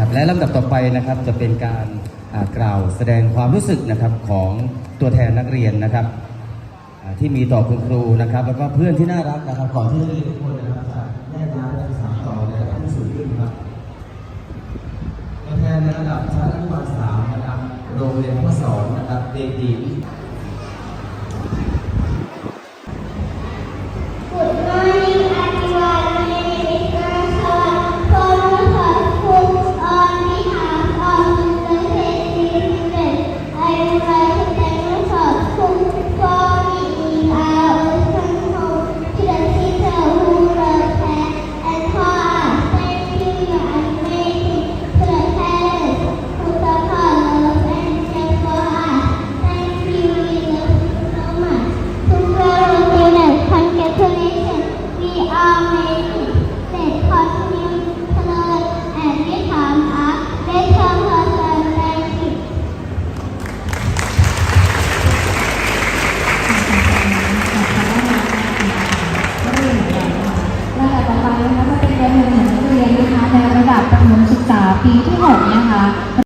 นะครับและลำดับต่อไปนะครับจะเป็นการกล่าวแสดงความรู้สึกนะครับของตัวแทนนักเรียนนะครับที่มีต่อคุณครูนะครับ แล้วก็เพื่อนที่น่ารักนะครับก่อนที่นักเรียนทุกคนนะครับจะแยกย้ายไปสามต่อในระดับที่สูงขึ้นครับตัวแทนในระดับชั้นอนุบาลสามนะครับโรงเรียนพ่อสอนนะครับเด็กหญิง and ปีที่6นะคะ